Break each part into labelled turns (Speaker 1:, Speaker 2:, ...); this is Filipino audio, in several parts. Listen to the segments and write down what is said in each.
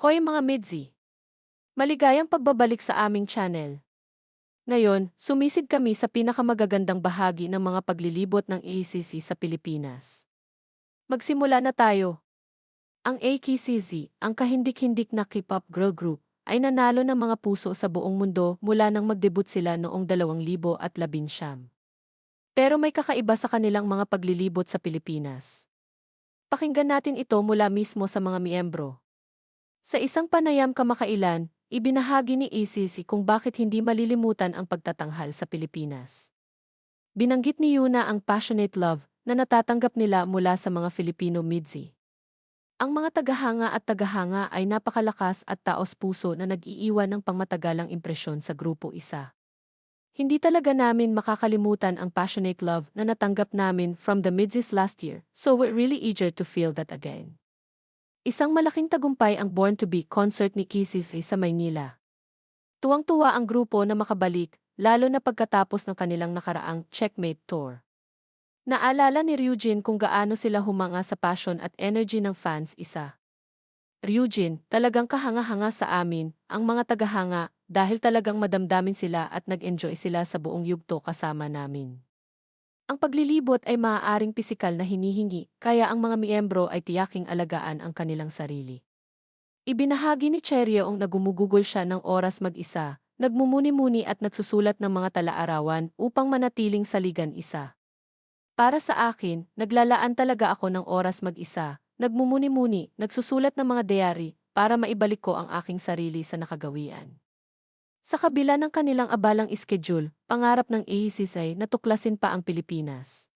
Speaker 1: Hoy mga Midzi! Maligayang pagbabalik sa aming channel. Ngayon, sumisid kami sa pinakamagagandang bahagi ng mga paglilibot ng ACC sa Pilipinas. Magsimula na tayo. Ang AKCZ, ang kahindik-hindik na K-pop girl group, ay nanalo ng mga puso sa buong mundo mula nang magdebut sila noong 2019. Pero may kakaiba sa kanilang mga paglilibot sa Pilipinas. Pakinggan natin ito mula mismo sa mga miyembro. Sa isang panayam kamakailan, ibinahagi ni ACC kung bakit hindi malilimutan ang pagtatanghal sa Pilipinas. Binanggit ni Yuna ang passionate love na natatanggap nila mula sa mga Filipino midzi. Ang mga tagahanga at tagahanga ay napakalakas at taos puso na nag-iiwan ng pangmatagalang impresyon sa grupo isa. Hindi talaga namin makakalimutan ang passionate love na natanggap namin from the midsis last year, so we're really eager to feel that again. Isang malaking tagumpay ang Born to Be concert ni Kissy sa Maynila. Tuwang-tuwa ang grupo na makabalik, lalo na pagkatapos ng kanilang nakaraang Checkmate Tour. Naalala ni Ryujin kung gaano sila humanga sa passion at energy ng fans isa. Ryujin, talagang kahanga-hanga sa amin, ang mga tagahanga, dahil talagang madamdamin sila at nag-enjoy sila sa buong yugto kasama namin. Ang paglilibot ay maaaring pisikal na hinihingi, kaya ang mga miyembro ay tiyaking alagaan ang kanilang sarili. Ibinahagi ni Cherry ang nagumugugol siya ng oras mag-isa, nagmumuni-muni at nagsusulat ng mga talaarawan upang manatiling saligan isa. Para sa akin, naglalaan talaga ako ng oras mag-isa, nagmumuni-muni, nagsusulat ng mga diary, para maibalik ko ang aking sarili sa nakagawian. Sa kabila ng kanilang abalang schedule, pangarap ng AECs ay natuklasin pa ang Pilipinas.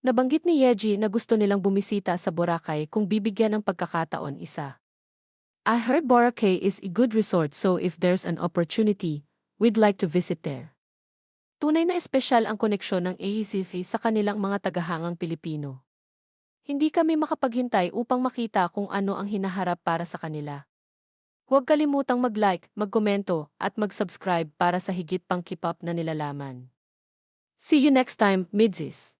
Speaker 1: Nabanggit ni Yeji na gusto nilang bumisita sa Boracay kung bibigyan ng pagkakataon isa. I heard Boracay is a good resort so if there's an opportunity, we'd like to visit there. Tunay na espesyal ang koneksyon ng AECF sa kanilang mga tagahangang Pilipino. Hindi kami makapaghintay upang makita kung ano ang hinaharap para sa kanila. Huwag kalimutang mag-like, magkomento, at mag-subscribe para sa higit pang keep up na nilalaman. See you next time, Midzis!